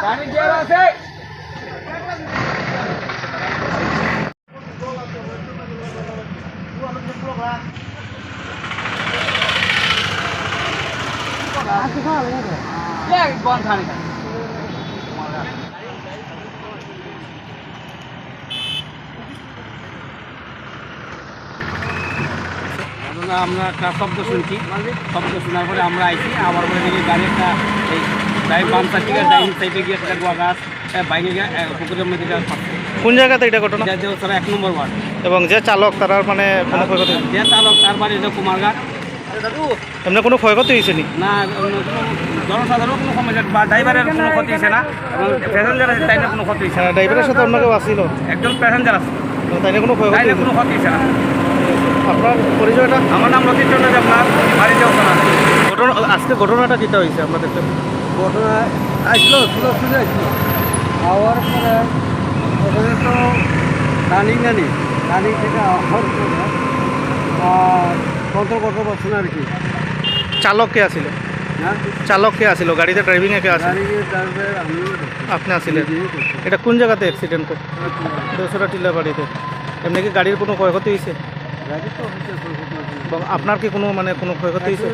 પાણી ક્યારે હશે બંધ થાણી আমরা একটা শব্দ শুনছি। শব্দ শোনার পরে আমরা আইছি আবার পরে দেখি গাড়ি একটা এই ডাইভ বাম সাইড থেকে ডাইভ সাইডে গিয়ে একটা গোয়া গাছ বাইকে গিয়ে পুকুরের মধ্যে। কোন জায়গাতে এটা ঘটনা? এটা যে তারা এক নম্বর ওয়ার্ড। এবং যে চালক তার মানে কোনো ক্ষয়ক্ষতি? যে চালক তার বাড়ি যে কুমারঘাট এমনি কোনো ক্ষয়ক্ষতি হয়েছে নি? না জনসাধারণ কোনো সমস্যা বা ড্রাইভারের কোনো ক্ষতি হয়েছে না। এবং প্যাসেঞ্জার আছে তাই না কোনো ক্ষতি হয়েছে না। ড্রাইভারের সাথে অন্য কেউ আসছিল? একজন প্যাসেঞ্জার আছে। তাই না কোনো ক্ষয়ক্ষতি তাই না কোনো ক্ষতি হয়েছে না। আপনার পরিচয়টা? আমার নাম লতিফ চন্দ্র দেবনাথ বাড়ি দেওয়া ঘটনা আজকে ঘটনাটা কিটা হয়েছে দেখতে ঘটনা আসলো সুযোগ সুযোগ আসলো আওয়ার পরে ওখানে তো রানিং নানি রানিং থেকে আওয়ার পরে করতে পারছে না আর কি। চালক কে আসছিল হ্যাঁ? চালক কে আসছিল গাড়িতে ড্রাইভিং এ কে আসছিল আমি আপনি আসছিলেন এটা কোন জায়গাতে অ্যাক্সিডেন্ট দোসরা টিলা বাড়িতে। এমনি কি গাড়ির কোনো ক্ষয়ক্ষতি হয়েছে? আপনার কি কোনো মানে কোনো ক্ষয়ক্ষতি হয়েছে।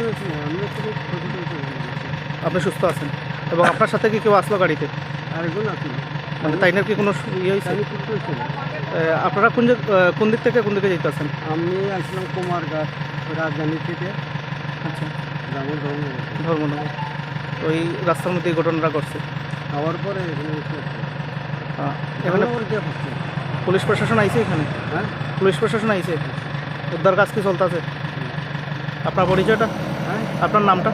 আপনি সুস্থ আছেন? এবং আপনার সাথে কি কেউ আসলো গাড়িতে? মানে তাইনের কি কোনো ইয়ে হয়েছে। আপনারা কোন কোন দিক থেকে কোন দিকে যেতে যেতেছেন আমি আসলাম কুমারঘাট রাজধানী থেকে। আচ্ছা। ধর্মনগর। তো এই রাস্তার মধ্যে এই ঘটনাটা ঘটছে? খাওয়ার পরে এখানে পুলিশ প্রশাসন আইছে এখানে? হ্যাঁ। পুলিশ প্রশাসন আইছে? উদ্ধার কাজ কি চলতেছে? আপনার পরিচয়টা? হ্যাঁ। আপনার নামটা?